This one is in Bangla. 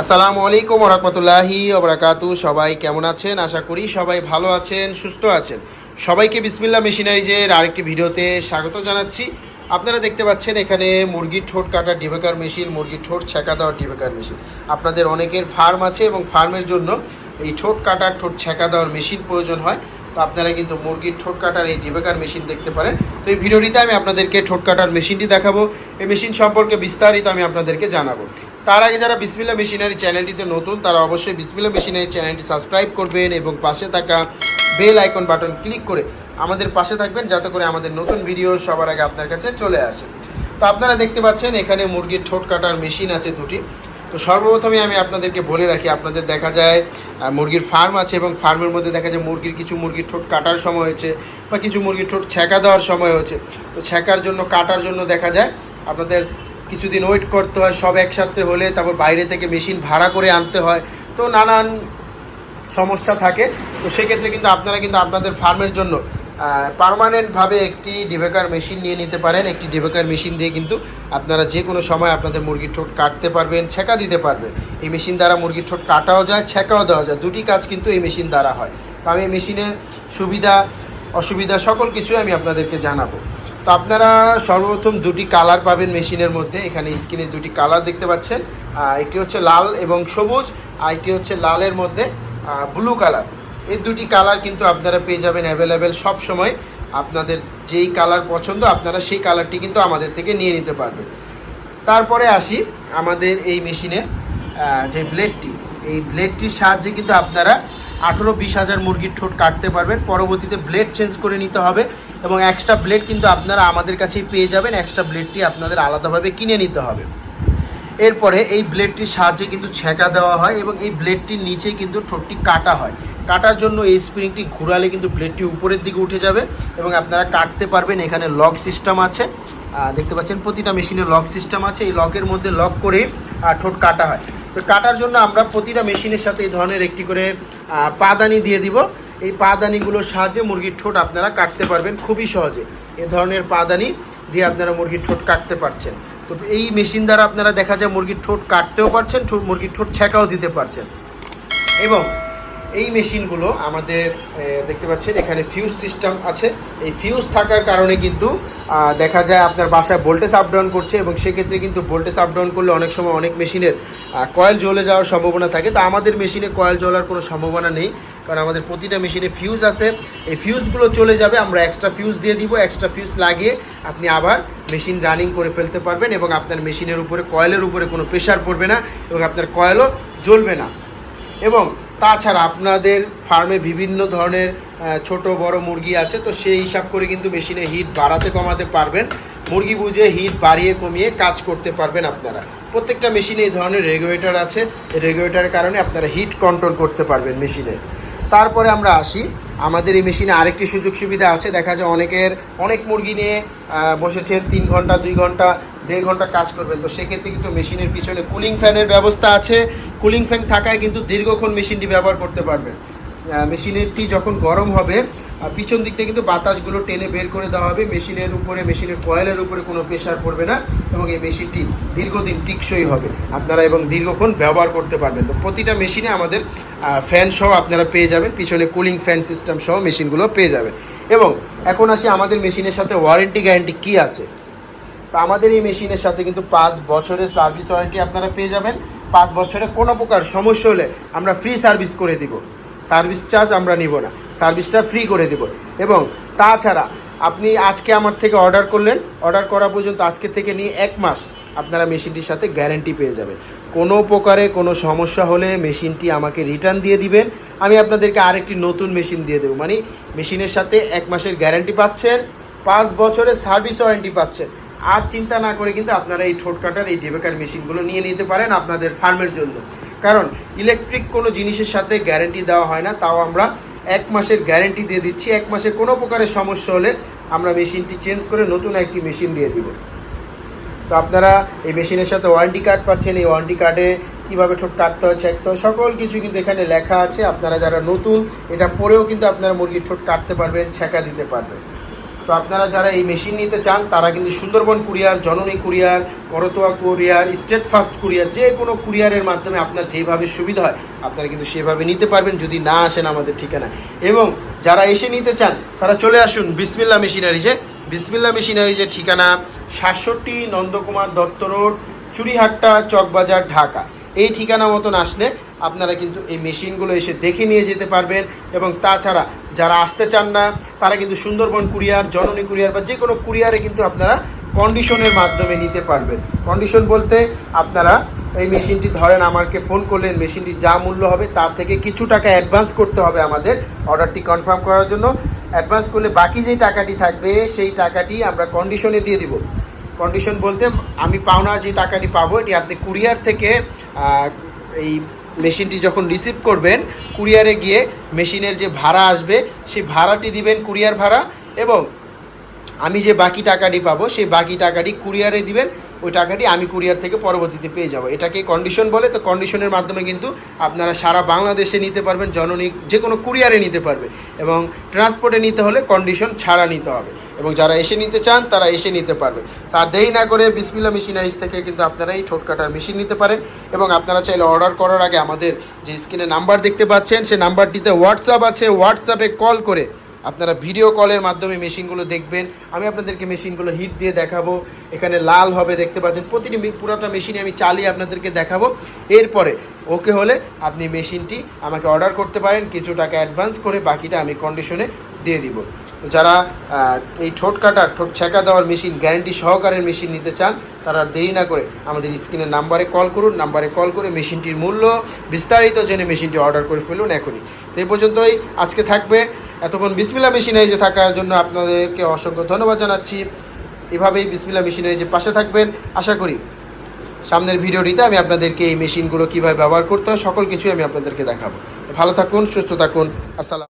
আসসালামু আলাইকুম রহমতুল্লাহি ওবরাকাতু সবাই কেমন আছেন? আশা করি সবাই ভালো আছেন, সুস্থ আছেন। সবাইকে বিসমিল্লা মেশিনারিজের আরেকটি ভিডিওতে স্বাগত জানাচ্ছি। আপনারা দেখতে পাচ্ছেন এখানে মুরগির ঠোঁট কাটার ডিবেকার মেশিন মুরগির ঠোঁট ছেঁকা দেওয়ার ডিবেকার মেশিন। আপনাদের অনেকের ফার্ম আছে এবং ফার্মের জন্য এই ঠোঁট কাটার, ঠোঁট ছেঁকা দেওয়ার মেশিন প্রয়োজন হয়। তো আপনারা কিন্তু মুরগির ঠোঁট কাটার এই ডিবেকার মেশিন দেখতে পারেন। তো এই ভিডিওটিতে আমি আপনাদেরকে ঠোঁট কাটার মেশিনটি দেখাবো। এই মেশিন সম্পর্কে বিস্তারিত আমি আপনাদেরকে জানাব। তার আগে যারা বিসমিল্লা মেশিনারি চ্যানেলটিতে নতুন, তারা অবশ্যই বিসমিল্লা মেশিনারি চ্যানেলটি সাবস্ক্রাইব করবেন এবং পাশে থাকা বেল আইকন বাটন ক্লিক করে আমাদের পাশে থাকবেন, যাতে করে আমাদের নতুন ভিডিও সবার আগে আপনার কাছে চলে আসে। তো আপনারা দেখতে পাচ্ছেন, এখানে মুরগির ঠোঁট কাটার মেশিন আছে দুটি। তো সর্বপ্রথমে আমি আপনাদেরকে বলে রাখি, আপনাদের দেখা যায় মুরগির ফার্ম আছে এবং ফার্মের মধ্যে দেখা যায় মুরগির কিছু মুরগির ঠোঁট কাটার সময় হয়েছে বা কিছু মুরগির ঠোঁট ছেঁকা দেওয়ার সময় হয়েছে। তো ছেঁকার জন্য, কাটার জন্য দেখা যায়। আপনাদের কিছুদিন ওয়েট করতে হয়, সব একসাথে হলে তারপর বাইরে থেকে মেশিন ভাড়া করে আনতে হয়। তো নানান সমস্যা থাকে। তো সেক্ষেত্রে কিন্তু আপনারা কিন্তু আপনাদের ফার্মের জন্য পারমানেন্টভাবে একটি ডিবেকার মেশিন নিয়ে নিতে পারেন। একটি ডিবেকার মেশিন দিয়ে কিন্তু আপনারা যে কোনো সময় আপনাদের মুরগির ঠোঁট কাটতে পারবেন, ছেঁকা দিতে পারবেন। এই মেশিন দ্বারা মুরগির ঠোঁট কাটাও যায়, ছেঁকাও দেওয়া যায়। দুটি কাজ কিন্তু এই মেশিন দ্বারা হয়। তো আমি মেশিনের সুবিধা, অসুবিধা সকল কিছুই আমি আপনাদেরকে জানাব। তো আপনারা সর্বপ্রথম দুটি কালার পাবেন মেশিনের মধ্যে। এখানে স্ক্রিনে দুটি কালার দেখতে পাচ্ছেন। একটি হচ্ছে লাল এবং সবুজ, আর একটি হচ্ছে লালের মধ্যে ব্লু কালার। এই দুটি কালার কিন্তু আপনারা পেয়ে যাবেন অ্যাভেলেবেল সব সময়। আপনাদের যেই কালার পছন্দ, আপনারা সেই কালারটি কিন্তু আমাদের থেকে নিয়ে নিতে পারবেন। তারপরে আসি আমাদের এই মেশিনের যে ব্লেডটি এই ব্লেডটির সাহায্যে কিন্তু আপনারা আঠেরো বিশ হাজার মুরগির ঠোঁট কাটতে পারবেন। পরবর্তীতে ব্লেড চেঞ্জ করে নিতে হবে। এবং এক্সট্রা ব্লেড কিন্তু আপনারা আমাদের কাছেই পেয়ে যাবেন। এক্সট্রা ব্লেডটি আপনাদের আলাদাভাবে কিনে নিতে হবে। এরপরে এই ব্লেডটির সাহায্যে কিন্তু ছেঁকা দেওয়া হয় এবং এই ব্লেডটির নিচে কিন্তু ঠোঁটটি কাটা হয়। কাটার জন্য এই স্প্রিংটি ঘুরালে কিন্তু ব্লেডটি উপরের দিকে উঠে যাবে এবং আপনারা কাটতে পারবেন। এখানে লক সিস্টেম আছে। দেখতে পাচ্ছেন প্রতিটা মেশিনে লক সিস্টেম আছে। এই লকের মধ্যে লক করে ঠোঁট কাটা হয়। তো কাটার জন্য আমরা প্রতিটা মেশিনের সাথে এই ধরনের একটি করে পাদানি দিয়ে দিব। এই পাদানিগুলোর সাহায্যে মুরগির ঠোঁট আপনারা কাটতে পারবেন খুবই সহজে। এ ধরনের পাদানি দিয়ে আপনারা মুরগির ঠোঁট কাটতে পারছেন। তো এই মেশিন দ্বারা আপনারা দেখা যায় মুরগির ঠোঁট কাটতেও পারছেন মুরগির ঠোঁট ছেঁকাও দিতে পারছেন। এবং এই মেশিনগুলো আমাদের দেখতে পাচ্ছেন, এখানে ফিউজ সিস্টেম আছে। এই ফিউজ থাকার কারণে কিন্তু দেখা যায় আপনার বাসায় ভোল্টেজ আপ ডাউন করছে এবং সেক্ষেত্রে কিন্তু ভোল্টেজ আপ ডাউন করলে অনেক সময় অনেক মেশিনের কয়েল জ্বলে যাওয়ার সম্ভাবনা থাকে। তো আমাদের মেশিনে কয়েল জ্বলার কোনো সম্ভাবনা নেই। কারণ আমাদের প্রতিটা মেশিনে ফিউজ আছে। এই ফিউজগুলো চলে যাবে, আমরা এক্সট্রা ফিউজ দিয়ে দিব এক্সট্রা ফিউজ লাগিয়ে আপনি আবার মেশিন রানিং করে ফেলতে পারবেন এবং আপনার মেশিনের উপরে কয়েলের উপরে কোনো প্রেশার পড়বে না এবং আপনার কয়েলও জ্বলবে না। এবং তাছাড়া আপনাদের ফার্মে বিভিন্ন ধরনের ছোট, বড় মুরগি আছে, তো সেই হিসাব করে কিন্তু মেশিনে হিট বাড়াতে, কমাতে পারবেন। মুরগি বুঝে হিট বাড়িয়ে, কমিয়ে কাজ করতে পারবেন আপনারা। প্রত্যেকটা মেশিনে এই ধরনের রেগুলেটর আছে। রেগুলেটরের কারণে আপনারা হিট কন্ট্রোল করতে পারবেন মেশিনে তারপরে আমরা আসি। আমাদের এই মেশিনে আরেকটি সুযোগ সুবিধা আছে। দেখা যায় অনেকের অনেক মুরগি নিয়ে বসেছেন তিন ঘণ্টা, দুই ঘণ্টা, দেড় ঘণ্টা কাজ করবেন। তো সেক্ষেত্রে কিন্তু মেশিনের পিছনে কুলিং ফ্যানের ব্যবস্থা আছে। কুলিং ফ্যান থাকায় কিন্তু দীর্ঘক্ষণ মেশিনটি ব্যবহার করতে পারবেন। মেশিনেরটি যখন গরম হবে পিছন দিক থেকে কিন্তু বাতাসগুলো টেনে বের করে দেওয়া হবে। মেশিনের উপরে, মেশিনের কয়েলের উপরে কোনো প্রেশার পড়বে না এবং এই মেশিনটি দীর্ঘদিন টিকসই হবে। আপনারা এবং দীর্ঘক্ষণ ব্যবহার করতে পারবেন। তো প্রতিটা মেশিনে আমাদের ফ্যান সহ আপনারা পেয়ে যাবেন। পিছনে কুলিং ফ্যান সিস্টেম সহ মেশিনগুলো পেয়ে যাবেন। এবং এখন আসি আমাদের মেশিনের সাথে ওয়ারেন্টি গ্যারেন্টি কী আছে? তো আমাদের এই মেশিনের সাথে কিন্তু পাঁচ বছরের সার্ভিস ওয়ারেন্টি আপনারা পেয়ে যাবেন। পাঁচ বছরে কোনো প্রকার সমস্যা হলে আমরা ফ্রি সার্ভিস করে দিব। সার্ভিস চার্জ আমরা নিব না, সার্ভিসটা ফ্রি করে দিব। এবং তাছাড়া আপনি আজকে আমার থেকে অর্ডার করলেন অর্ডার করা পর্যন্ত আজকে থেকে নিয়ে এক মাস আপনারা মেশিনটির সাথে গ্যারেন্টি পেয়ে যাবেন। কোনো প্রকারে কোনো সমস্যা হলে মেশিনটি আমাকে রিটার্ন দিয়ে দিবেন। আমি আপনাদেরকে আরেকটি নতুন মেশিন দিয়ে দেবো। মানে মেশিনের সাথে এক মাসের গ্যারান্টি পাচ্ছেন, পাঁচ বছরের সার্ভিস ওয়ারেন্টি পাচ্ছেন। আর চিন্তা না করে কিন্তু আপনারা এই ঠোঁট কাটার, এই ডেবেকার মেশিনগুলো নিয়ে নিতে পারেন আপনাদের ফার্মের জন্য। কারণ ইলেকট্রিক কোনো জিনিসের সাথে গ্যারেন্টি দেওয়া হয় না, তাও আমরা এক মাসের গ্যারেন্টি দিয়ে দিচ্ছি। এক মাসে কোনো প্রকারের সমস্যা হলে আমরা মেশিনটি চেঞ্জ করে নতুন একটি মেশিন দিয়ে দিব। তো আপনারা এই মেশিনের সাথে ওয়ারেন্টি কার্ড পাচ্ছেন, এই ওয়ারেন্টি কার্ডে কীভাবে ঠোঁট কাটতে হয় চেকতে হয়, সকল কিছু কিন্তু এখানে লেখা আছে। আপনারা যারা নতুন, এটা পরেও কিন্তু আপনারা মুরগির ঠোঁট কাটতে পারবেন, ছেঁকা দিতে পারবেন। তো আপনারা যারা এই মেশিন নিতে চান, তারা কিন্তু Sundarban courier, Janani courier, Karatoya courier state fast courier, যে কোনো কুরিয়ারের মাধ্যমে আপনার যেভাবে সুবিধা হয়, আপনারা কিন্তু সেভাবে নিতে পারবেন, যদি না আসেন আমাদের ঠিকানা। এবং যারা এসে নিতে চান, তারা চলে আসুন বিসমিল্লা মেশিনারিজে। বিসমিল্লা মেশিনারিজের ঠিকানা সাতষট্টি নন্দকুমার দত্ত রোড, চুরিহাট্টা, চকবাজার, ঢাকা। এই ঠিকানা মতন আসলে আপনারা কিন্তু এই মেশিনগুলো এসে দেখে নিয়ে যেতে পারবেন এবং তাছাড়া যারা আসতে চান না, তারা কিন্তু সুন্দরবন কুরিয়ার, জননী কুরিয়ার বা যে কোনো কুরিয়ারে কিন্তু আপনারা কন্ডিশনের মাধ্যমে নিতে পারবেন। কন্ডিশন বলতে আপনারা এই মেশিনটি ধরেন, আমাকে ফোন করলেন মেশিনটি যা মূল্য হবে তার থেকে কিছু টাকা অ্যাডভান্স করতে হবে আমাদের অর্ডারটি কনফার্ম করার জন্য। অ্যাডভান্স করলে বাকি যেই টাকাটি থাকবে, সেই টাকাটি আমরা কন্ডিশনে দিয়ে দিব। কন্ডিশন বলতে আমি পাওনা যে টাকাটি পাবো, এটি আপনি কুরিয়ার থেকে এই মেশিনটি যখন রিসিভ করবেন, কুরিয়ারে গিয়ে মেশিনের যে ভাড়া আসবে, সেই ভাড়াটি দিবেন কুরিয়ার ভাড়া এবং আমি যে বাকি টাকাটি পাবো, সেই বাকি টাকাটি কুরিয়ারে দিবেন, ওই টাকাটি আমি কুরিয়ার থেকে পরবর্তীতে পেয়ে যাব। এটাকে কন্ডিশন বলে, তো কন্ডিশনের মাধ্যমে কিন্তু আপনারা সারা বাংলাদেশে নিতে পারবেন, জননী যে কোনো কুরিয়ারে নিতে পারবে এবং ট্রান্সপোর্টে নিতে হলে কন্ডিশন ছাড়া নিতে হবে। এবং যারা এসে নিতে চান, তারা এসে নিতে পারবে। তার দেরি না করে বিসমিল্লা মেশিনারিজ থেকে কিন্তু আপনারা এই ঠোঁট কাটার মেশিন নিতে পারেন এবং আপনারা চাইলে অর্ডার করার আগে আমাদের যে স্ক্রিনে নাম্বার দেখতে পাচ্ছেন সেই নাম্বারটিতে হোয়াটসঅ্যাপ আছে। হোয়াটসঅ্যাপে কল করে আপনারা ভিডিও কলের মাধ্যমে মেশিনগুলো দেখবেন। আমি আপনাদেরকে মেশিনগুলো হিট দিয়ে দেখাবো। এখানে লাল হবে, দেখতে পাচ্ছেন। প্রতিটি পুরোটা মেশিনে আমি চালিয়ে আপনাদেরকে দেখাবো। এরপরে ওকে হলে আপনি মেশিনটি আমাকে অর্ডার করতে পারেন। কিছু টাকা অ্যাডভান্স করে বাকিটা আমি কন্ডিশনে দিয়ে দিব। যারা এই ঠোঁট কাটার, ঠোঁট ছেঁকা দেওয়ার মেশিন গ্যারেন্টি সহকারের মেশিন নিতে চান, তারা দেরি না করে আমাদের স্ক্রিনের নাম্বারে কল করুন নাম্বারে কল করে মেশিনটির মূল্য বিস্তারিত জেনে মেশিনটি অর্ডার করে ফেলুন এখনই। তো এই পর্যন্তই আজকে থাকবে। এতক্ষণ বিসমিল্লা মেশিনারিজে থাকার জন্য আপনাদেরকে অসংখ্য ধন্যবাদ জানাচ্ছি। এভাবেই বিসমিল্লা মেশিনারিজের পাশে থাকবেন। আশা করি সামনের ভিডিওটিতে আমি আপনাদেরকে এই মেশিনগুলো কীভাবে ব্যবহার করতে হয়, সকল কিছুই আমি আপনাদেরকে দেখাবো। ভালো থাকুন, সুস্থ থাকুন। আসসালাম।